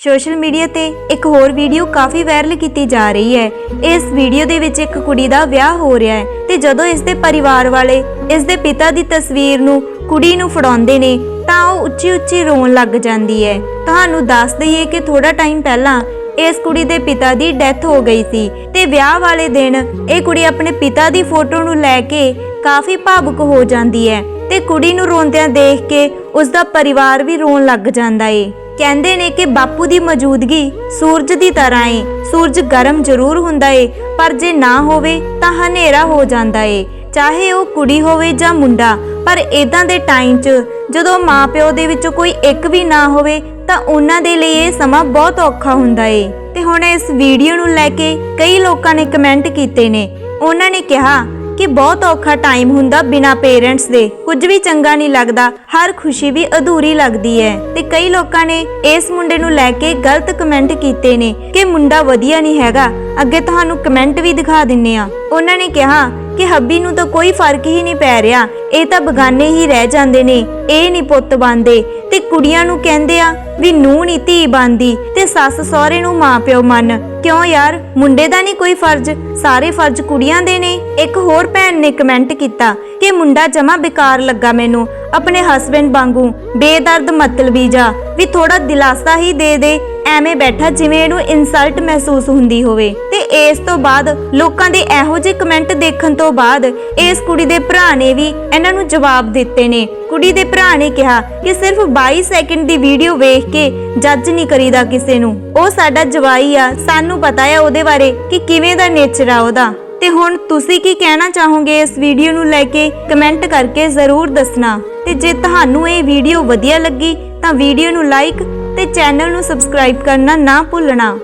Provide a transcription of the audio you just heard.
Social media ਤੇ ਇੱਕ ਹੋਰ ਵੀਡੀਓ ਕਾਫੀ ਵਾਇਰਲ ਕੀਤੀ ਜਾ ਰਹੀ ਹੈ। ਇਸ ਵੀਡੀਓ ਦੇ ਵਿੱਚ ਇੱਕ ਕੁੜੀ ਦਾ ਵਿਆਹ ਹੋ ਰਿਹਾ ਹੈ ਤੇ ਜਦੋਂ ਇਸ ਦੇ ਪਰਿਵਾਰ ਵਾਲੇ ਇਸ ਦੇ ਪਿਤਾ ਦੀ ਤਸਵੀਰ ਨੂੰ ਕੁੜੀ ਨੂੰ ਫੜਾਉਂਦੇ ਨੇ, ਤਾਂ ਉਹ ਉੱਚੀ ਉੱਚੀ ਰੋਣ ਲੱਗ ਜਾਂਦੀ ਹੈ। ਤੁਹਾਨੂੰ ਦੱਸ ਦਈਏ ਕਿ ਥੋੜਾ ਟਾਈਮ ਪਹਿਲਾਂ ਇਸ ਕੁੜੀ ਦੇ ਪਿਤਾ ਦੀ ਡੈਥ ਹੋ ਗਈ ਸੀ ਤੇ ਵਿਆਹ ਵਾਲੇ ਦਿਨ ਇਹ ਕੁੜੀ ਆਪਣੇ ਪਿਤਾ ਦੀ ਫੋਟੋ ਨੂੰ ਲੈ ਕੇ ਕਾਫੀ ਭਾਵੁਕ ਹੋ ਜਾਂਦੀ ਹੈ ਤੇ ਕੁੜੀ ਨੂੰ ਰੋਂਦਿਆਂ ਦੇਖ ਕੇ ਉਸ ਦਾ ਪਰਿਵਾਰ ਵੀ ਰੋਣ ਲੱਗ ਜਾਂਦਾ ਏ। ਕਹਿੰਦੇ ਨੇ ਕਿ ਬਾਪੂ ਦੀ ਮੌਜੂਦਗੀ ਸੂਰਜ ਦੀ ਤਰ੍ਹਾਂ ਏ। ਸੂਰਜ ਗਰਮ ਜ਼ਰੂਰ ਹੁੰਦਾ ਏ, ਪਰ ਜੇ ਨਾ ਹੋਵੇ ਤਾਂ ਹਨੇਰਾ ਹੋ ਜਾਂਦਾ ਏ। ਚਾਹੇ ਉਹ ਕੁੜੀ ਹੋਵੇ ਜਾਂ ਮੁੰਡਾ, ਪਰ ਇਦਾਂ ਦੇ ਟਾਈਮ 'ਚ ਜਦੋਂ ਮਾਪਿਓ ਦੇ ਵਿੱਚੋਂ ਕੋਈ ਇੱਕ ਵੀ ਨਾ ਹੋਵੇ ਤਾਂ ਉਹਨਾਂ ਦੇ ਲਈ ਇਹ ਸਮਾਂ ਬਹੁਤ ਔਖਾ ਹੁੰਦਾ ਏ। ਤੇ ਹੁਣ ਇਸ ਵੀਡੀਓ ਨੂੰ ਲੈ ਕੇ ਕਈ ਲੋਕਾਂ ਨੇ ਕਮੈਂਟ ਕੀਤੇ ਨੇ। ਉਹਨਾਂ ਨੇ ਕਿਹਾ ਕਿ ਬਹੁਤ ਔਖਾ ਟਾਈਮ ਹੁੰਦਾ ਬਿਨਾ ਪੇਰੈਂਟਸ ਦੇ। ਕੁਝ ਵੀ ਚੰਗਾ ਨਹੀਂ ਲੱਗਦਾ, ਹਰ ਖੁਸ਼ੀ ਵੀ ਅਧੂਰੀ ਲੱਗਦੀ ਹੈ। ਤੇ ਕਈ ਲੋਕਾਂ ਨੇ ਇਸ ਮੁੰਡੇ ਨੂੰ ਲੈ ਕੇ ਗਲਤ ਕਮੈਂਟ ਕੀਤੇ ਨੇ ਕਿ ਮੁੰਡਾ ਵਧੀਆ ਨਹੀਂ ਹੈਗਾ। ਅੱਗੇ ਤੁਹਾਨੂੰ ਕਮੈਂਟ ਵੀ ਦਿਖਾ ਦਿੰਨੇ ਆ। ਉਹਨਾਂ ਨੇ ਕਿਹਾ ਕਿ ਹੱਬੀ ਨੂੰ ਤਾਂ ਕੋਈ ਫ਼ਰਕ ਹੀ ਨਹੀਂ ਪੈ ਰਿਹਾ। ਇਹ ਤਾਂ ਬਗਾਨੇ ਹੀ ਰਹਿ ਜਾਂਦੇ ਨੇ। ਇਹ ਨਹੀਂ ਪੁੱਤ ਬੰਦੇ ਤੇ ਕੁੜੀਆਂ ਨੂੰ ਕਹਿੰਦੇ ਆ ਵੀ ਨੂੰ ਨੀ ਧੀ ਬੰਦੀ ਤੇ ਸੱਸ ਸਹੁਰੇ ਨੂੰ ਮਾਪਿਓ ਮੰਨ। ਕਿਉਂ ਯਾਰ? ਮੁੰਡੇ ਦਾ ਨਹੀਂ ਕੋਈ ਫਰਜ਼। ਸਾਰੇ ਫਰਜ਼ ਕੁੜੀਆਂ ਦੇ ਨੇ। ਇੱਕ ਹੋਰ ਭੈਣ ਨੇ ਕਮੈਂਟ ਕੀਤਾ ਕਿ ਮੁੰਡਾ ਜਮਾ ਬੇਕਾਰ ਲੱਗਾ ਮੈਨੂੰ। ਆਪਣੇ ਹਸਬੰਡ ਵਾਂਗੂ ਬੇਦਰਦ ਮਤਲਬੀ ਜਾ ਵੀ ਥੋੜਾ ਦਿਲਾਸਾ ਹੀ ਦੇ ਦੇ। ਐਵੇਂ ਬੈਠਾ ਜਿਵੇਂ ਇਹਨੂੰ ਇਨਸਲਟ ਮਹਿਸੂਸ ਹੁੰਦੀ ਹੋਵੇ। ਇਸ ਤੋਂ ਬਾਅਦ ਲੋਕਾਂ ਦੇ ਇਹੋ ਜਿਹੇ ਕਮੈਂਟ ਦੇਖਣ ਤੋਂ ਬਾਅਦ ਇਸ ਕੁੜੀ ਦੇ ਭਰਾ ਨੇ ਵੀ ਇਹਨਾਂ ਨੂੰ ਜਵਾਬ ਦਿੱਤੇ ਨੇ। ਕੁੜੀ ਦੇ ਭਰਾ ਨੇ ਕਿਹਾ ਕਿ ਸਿਰਫ 22 ਸੈਕਿੰਡ ਦੀ ਵੀਡੀਓ ਵੇਖ ਕੇ ਜੱਜ ਨਹੀਂ ਕਰੀਦਾ ਕਿਸੇ ਨੂੰ। ਉਹ ਸਾਡਾ ਜਵਾਈ ਆ, ਸਾਨੂੰ ਪਤਾ ਆ ਉਹਦੇ ਬਾਰੇ ਕਿ ਕਿਵੇਂ ਦਾ ਨੇਚਰ ਆ ਉਹਦਾ। ਤੇ ਹੁਣ ਤੁਸੀਂ ਕੀ ਕਹਿਣਾ ਚਾਹੋਗੇ ਇਸ ਵੀਡੀਓ ਨੂੰ ਲੈ ਕੇ? ਕਮੈਂਟ ਕਰਕੇ ਜ਼ਰੂਰ ਦੱਸਣਾ। ਤੇ ਜੇ ਤੁਹਾਨੂੰ ਇਹ ਵੀਡੀਓ ਵਧੀਆ ਲੱਗੀ ਤਾਂ ਵੀਡੀਓ ਨੂੰ ਲਾਈਕ ਤੇ ਚੈਨਲ ਨੂੰ ਸਬਸਕ੍ਰਾਈਬ ਕਰਨਾ ਨਾ ਭੁੱਲਣਾ।